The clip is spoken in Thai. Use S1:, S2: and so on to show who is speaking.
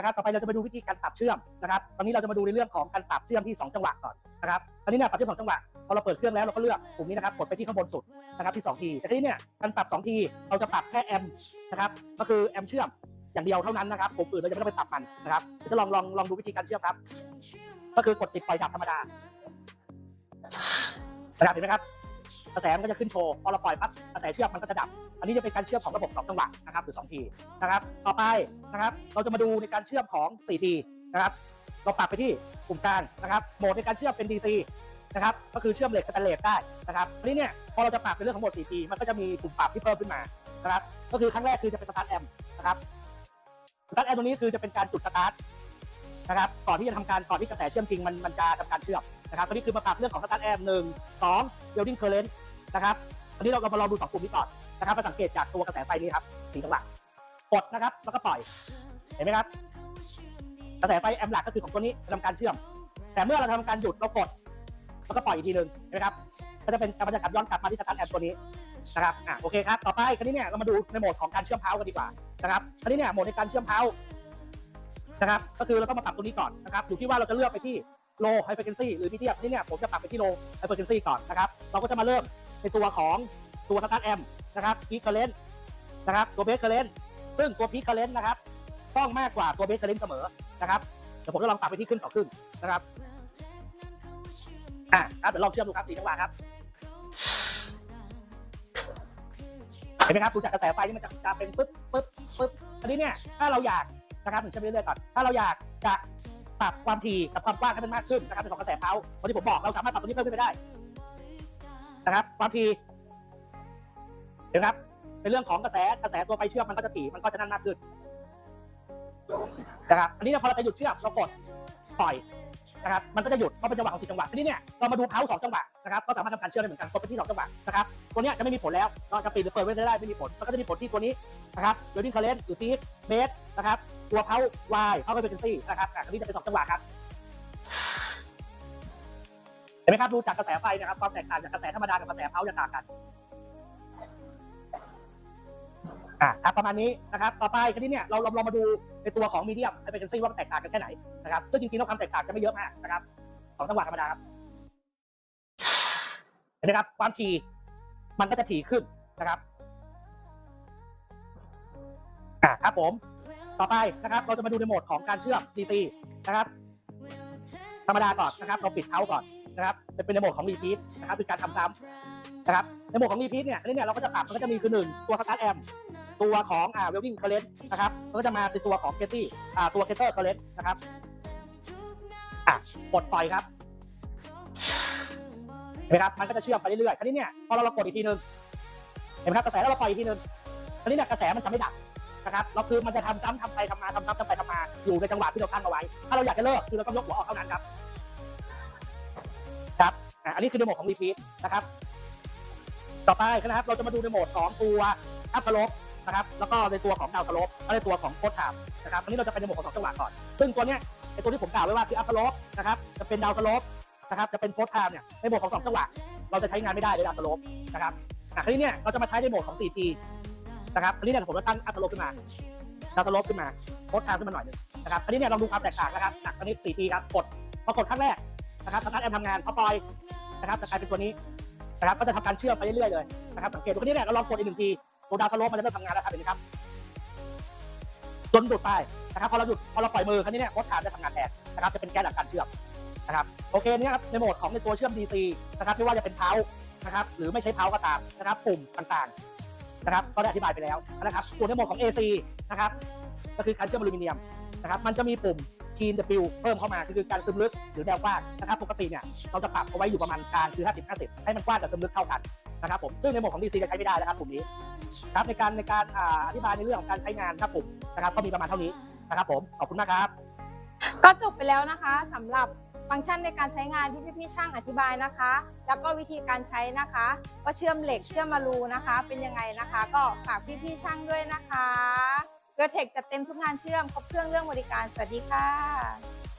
S1: นะครับต่อไปเราจะมาดูวิธีการปรับเชื่อมนะครับตอนนี้เราจะมาดูในเรื่องของการปรับเชื่อมที่ 2 จังหวะก่อนนะครับตอนนี้เนี่ยปรับเชื่อมสองจังหวะพอเราเปิดเครื่องแล้วเราก็เลือกปุ่มนี้นะครับกดไปที่ข้างบนสุดนะครับที่ 2 ที แต่ทีนี้เนี่ยการปรับ 2 ทีเราจะปรับแค่แอมนะครับก็คือแอมเชื่อมอย่างเดียวเท่านั้นนะครับปุ่มอื่นเราจะไม่ต้องไปปรับมันนะครับจะลองลองลองดูวิธีการเชื่อมครับ ก็คือกดติดปล่อยดับธรรมดานะครับเห็นไหมครับ กระแสมันก็จะขึ้นโชว์พอเราปล่อยปั๊บกระแสเชื่อมมันก็จะดับ อันนี้จะเป็นการเชื่อมของระบบสองจังหวะนะครับหรือสองทีนะครับต่อไปนะครับเราจะมาดูในการเชื่อมของ 4T นะครับเราปรับไปที่ปุ่มกลางนะครับโหมดในการเชื่อมเป็น DC นะครับก็คือเชื่อมเหล็กสแตนเลสได้นะครับทีนี้เนี่ยพอเราจะปรับเป็นเรื่องของโหมด 4T มันก็จะมีปุ่มปรับที่เพิ่มขึ้นมานะครับก็คือครั้งแรกคือจะเป็นสตาร์ทแอมนะครับสตาร์ทแอมตรงนี้คือจะเป็นการจุดสตาร์ทนะครับก่อนที่จะทำการก่อนที่กระแสเชื่อมจริงมันมันจะทำการเชื่อม นะครับตัวนี้คือมาปรับเรื่องของสตาร์ทแอมหนึ่งสองเ u ลดิ้งเคอร์เรนต์นะครับอันนี้เราก็มาลองดูสองปุ่มนี้ก่อนนะครับมาสังเกตจากตัวกระแสไฟนี้ครับสีจังหวะกดนะครับแล้วก็ปล่อยเห็นไหมครับกระแสไฟแอมหลักก็คือของตัวนี้จะทำการเชื่อม แต่เมื่อเราทำการหยุดเรากดแล้วก็ปล่อยอีกทีหนึ่งเห็นไหมครับก็จะเป็นการบรรยากาศย้อนกลับมาที่สตาร์ทแอมป์ตัวนี้นะครับอะโอเคครับต่อไปคราวนี้เนี่ยเรามาดูในโหมดของการเชื่อมเพากันดีกว่านะครับคราวนี้เนี่ยโหมดในการเชื่อมเพานะครับก็คือเราต้องมาปรับตัวนี้ก่อนนะครับอยู่ที่ว่าเราจะเลือกไปที่ low high frequency หรือ medium นี่เนี่ยผมจะปรับไปที่ low high frequency ก่อนนะครับ เราก็จะมาเริ่มในตัวของตัวสตาร์ทแอมนะครับพีคเคอร์เรนนะครับตัวเบสเคอร์เรนซึ่งตัวพีคเคอร์เรนนะครับต้องมากกว่าตัวเบสเคอร์เรนเสมอนะครับเดี๋ยวผมจะลองปรับไปที่ขึ้นต่อขึ้นนะครับอะครับเดี๋ยวลองเชื่อมดูครับสี่จังหวะครับเห็นไหมครับดูจากกระแสไฟนี่มันจะจะเป็นปึ๊บปึ๊บปึ๊บอันนี้เนี่ยถ้าเราอยากนะครับถึงเชื่อมไปเรื่อยๆก่อนถ้าเราอยากจะ ปรับความถี่กับความกว้างให้มันมากขึ้นนะครับเป็นของกระแสเพาวันที่ผมบอกเราสามารถปรับตัวนี้เพิ่มขึ้นไปได้นะครับ ความถี่เห็นไหมครับ เป็นเรื่องของกระแสกระแสตัวไฟเชื่อมมันก็จะถี่มันก็จะนั่นมากขึ้นนะครับ อันนี้พอเราจะหยุดเชื่อมเรากดปล่อย นะครับมันก็จะหยุดเพราะเป็นจังหวะของสี่จังหวะทีนี้เนี่ยเรามาดูเพาสองจังหวะนะครับก็สามารถทำการเชื่อมได้เหมือนกันกดไปที่สองจังหวะนะครับตัวเนี้ยจะไม่มีผลแล้วเราจะปิดหรือเปิดไว้ได้ไม่มีผลมันก็จะมีผลที่ตัวนี้นะครับโดยที่คาเลนหรือทีสเบสนะครับตัวเพาวายเพาไปเป็นซี่นะครับอันนี้จะเป็นสองจังหวะครับเห็นไหมครับดูจากกระแสไฟนะครับความแตกต่างจากกระแสธรรมดากับกระแสเพาจะต่างกัน อะครับประมาณนี้นะครับต่อไปคราวนี้เนี่ยเราเราเรามาดูในตัวของมีเดียมให้เป็นซีว่ามันแตกต่างกันแค่ไหนนะครับซึ่งจริงๆแล้วความแตกต่างจะไม่เยอะมากนะครับสองจังหวะธรรมดาครับเห็นไหมครับความถี่มันก็จะถี่ขึ้นนะครับอ่าครับผม ต่อไปนะครับ เราจะมาดูในโหมดของการเชื่อม DC นะครับ ธรรมดาก่อนนะครับ เราปิดเขาก่อนนะครับ จะเป็นในโหมดของรีพีทนะครับคือการทำซ้ำ นะครับในหมวดของรีพีทเนี่ยอันนี้เนี่ยเราก็จะปรับมันก็จะมีคือหนึ่งตัวสตาร์ทแอมตัวของอ่าเวลวิ่งเคอร์เรนนะครับมันก็จะมาในตัวของเกตตี้อ่าตัวเกตเตอร์เคเรนนะครับอะกดปล่อยครับเห็นไหมครับมันก็จะเชื่อมไปเรื่อยๆคราวนี้เนี่ยพอเราเรากดอีกทีนึงเห็นไหมครับกระแสแล้วเราปล่อยอีกทีนึงคราวนี้เนี่ยกระแสมันจะไม่ดับนะครับเราคือมันจะทำซ้ำทำไปทำมาทำซ้ำทำไปทำมาอยู่ในจังหวะที่เราตั้งเอาไว้ ถ้าเราอยากจะเลิกคือเราต้องยกหัวออกเท่านั้นครับครับอะอันนี้คือในโหมดของรีพีทนะครับ ต่อไปนะครับ เราจะมาดูในโหมดของตัวอัพสโลปนะครับ แล้วก็ในตัวของดาวสโลปและในตัวของโคตรไทม์นะครับอันนี้เราจะเป็นในโหมดของสองจังหวะก่อน ซึ่งตัวเนี้ยไอตัวที่ผมกล่าวไว้ว่าคืออัพสโลปนะครับ จะเป็นดาวสโลปนะครับ จะเป็นโคตรไทม์เนี่ย ในโหมดของสองจังหวะ เราจะใช้งานไม่ได้ในดาวสโลปนะครับอะคราวนี้เนี่ย เราจะมาใช้ในโหมดของ 4T นะครับคราวนี้เนี่ยผมจะตั้งอัพสโลปขึ้นมาดาวสโลปขึ้นมาโคตรไทม์ขึ้นมาหน่อยหนึงนะครับคราวนี้เนี่ยลองดูความแตกต่างนะครับจากคราวนี้ 4T ครับ กด พอกดครั้งแรกนะครับสตาร์ทแอมทำงานพอปล่อยนะครับจะกลายเป็นตัวนี้ นะครับก็จะทำการเชื่อมไปเรื่อยๆเลยนะครับสังเกตดูคราวนี้เนี่ยเราลองกดอีกหนึ่งทีตัวดาวสโลปมันจะเริ่มทำงานแล้วครับเห็นไหมครับจนหยุดไปนะครับพอเราหยุดพอเราปล่อยมือคราวนี้เนี่ยโคตรไทม์จะทำงานแทนนะครับจะเป็นแกนหลักการเชื่อมนะครับโอเคเนี่ยครับในโหมดของในตัวเชื่อม DC นะครับไม่ว่าจะเป็นเพานะครับหรือไม่ใช้เพาก็ตามนะครับปุ่มต่างๆนะครับก็ได้อธิบายไปแล้วนะครับส่วนในโหมดของ AC นะครับก็คือการเชื่อมอลูมิเนียมนะครับมันจะมีปุ่ม Clean W เพิ่มเข้ามาคือการซึมลึกหรือแนวกว้างนะครับปกติเนี่ยเราจะปรับเอาไว้อยู่ประมาณกลางคือ 50 50 ให้มันกว้างกับซึมลึกเท่ากันนะครับผมซึ่งในโหมดของ DC จะใช้ไม่ได้นะครับปุ่มนี้ครับในการในการอธิบายในเรื่องของการใช้งานครับผมนะครับก็มีประมาณเท่านี้นะครับผมขอบคุณมากครับ
S2: ก็จบไปแล้วนะคะสำหรับฟังก์ชันในการใช้งานที่พี่ๆช่างอธิบายนะคะ แล้วก็วิธีการใช้นะคะว่าเชื่อมเหล็กเชื่อมมารูนะคะ เป็นยังไงนะคะ ก็ฝากพี่ๆช่างด้วยนะคะ เวลเทคจัดเต็มทุกงานเชื่อมครบเครื่องเรื่องบริการ สวัสดีค่ะ